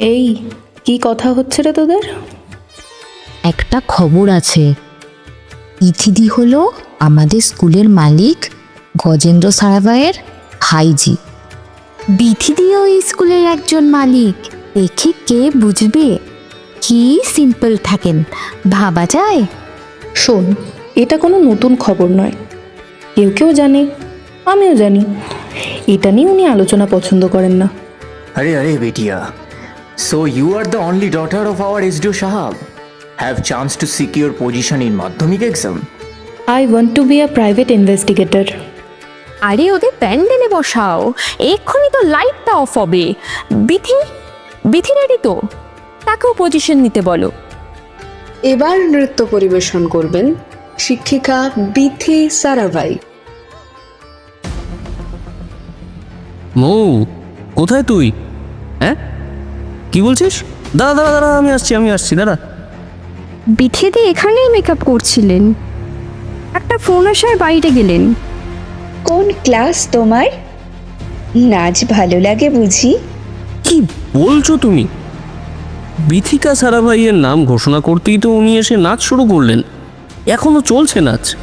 এই কি কথা হচ্ছে রে তোদের? একটা খবর আছে। ইথিদি হলো আমাদের স্কুলের মালিক গজেন্দ্র সারাভাইয়ের ভাইজি বিথিদিও এই স্কুলের একজন মালিক। দেখে কে বুঝবে? কি সিম্পল থাকেন ভাবা যায়? শোন এটা কোনো নতুন খবর নয়। কেউ কেউ জানে আমিও জানি। এটা নিয়ে উনি আলোচনা পছন্দ করেন না। আরে আরে বেটিয়া so you are the only daughter of our SDO Shahab. Have chance to secure position in madhyamik exam. I want to be a private investigator আরে ওদের প্যান্ডেলে বসাও। এক্ষুনি তো লাইটটা অফ হবে। বিথি বিথি রেডি তো? তাকেও পজিশন নিতে বলো। এবার নৃত্য পরিবেশন করবেন শিক্ষিকা বিথি সারাভাই। মৌ কোথায় তুই? হ্যাঁ? কি বলছিস? দাঁড়া দাঁড়া দাঁড়া আমি আসছি আমি আসছি দাঁড়া। বিথিদি এখানেই মেকআপ করছিলেন। একটা ফোন আসায় বাইরে গেলেন। কোন ক্লাস তোমার? নাচ ভালো লাগে বুঝি? কি বলছো তুমি? বিথিকা সারাভাইয়ের নাম ঘোষণা করতেই তো উনি এসে নাচ শুরু করলেন। এখনও চলছে নাচ।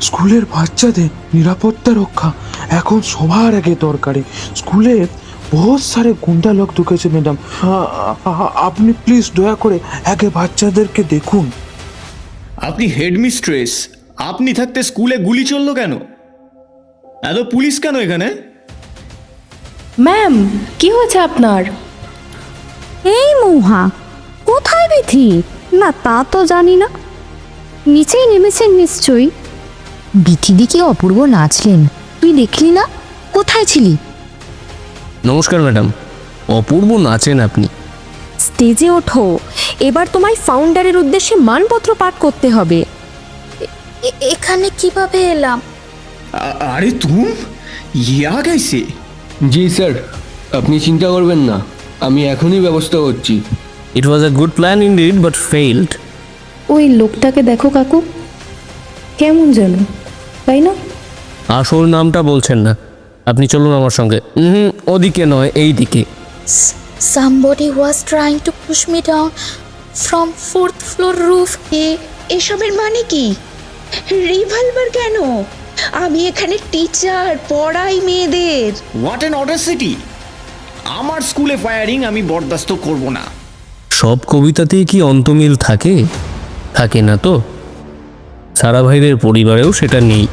স্কুলের বাচ্চাদের নিরাপত্তা রক্ষা এখন সবার আগে দরকারি। স্কুলে বহুত সারে গুন্ডা লোক ঢুকেছে ম্যাডাম। আপনি প্লিজ দয়া করে আগে বাচ্চাদেরকে দেখুন। আপনি হেডমিস্ট্রেস আপনি থাকতে স্কুলে গুলি চলল কেন? এত পুলিশ কেন এখানে? ম্যাম কি হয়েছে আপনার? এই মৌহা কোথায় বিথি? না তা তো জানি না। নিচেই নেমেছেন নিশ্চয়ই। বিথিদি কি অপূর্ব নাচলেন? তুই দেখলি না? কোথায় ছিলি? নমস্কার ম্যাডাম। অপূর্ব নাচেন আপনি। স্টেজে ওঠো। এবার তোমায় ফাউন্ডারের উদ্দেশ্যে মানপত্র পাঠ করতে হবে। এখানে কীভাবে এলাম? আরে তুম ইয়া कैसे জি স্যার। আপনি চিন্তা করবেন না। আমি এখনই ব্যবস্থা করছি। It was a good plan indeed but failed ওই লোকটাকে দেখো কাকু। কেমন যেন তাই না? আসল নামটা বলছেন না। আপনি চলুন আমার সঙ্গে। হুম ওদিকে নয় এই দিকে Somebody was trying to push me down from fourth floor roof. এ এসবের মানে কি? রিভলভার কেন? আমি এখানে টিচার পড়াই মেয়েদের। হোয়াট অ্যান অডাসিটি আমার স্কুলে ফায়ারিং আমি বরদাস্ত করব না। সব কবিতাতেই কি অন্তমিল থাকে? থাকে না তো? সারা ভাইদের পরিবারেও সেটা নেই।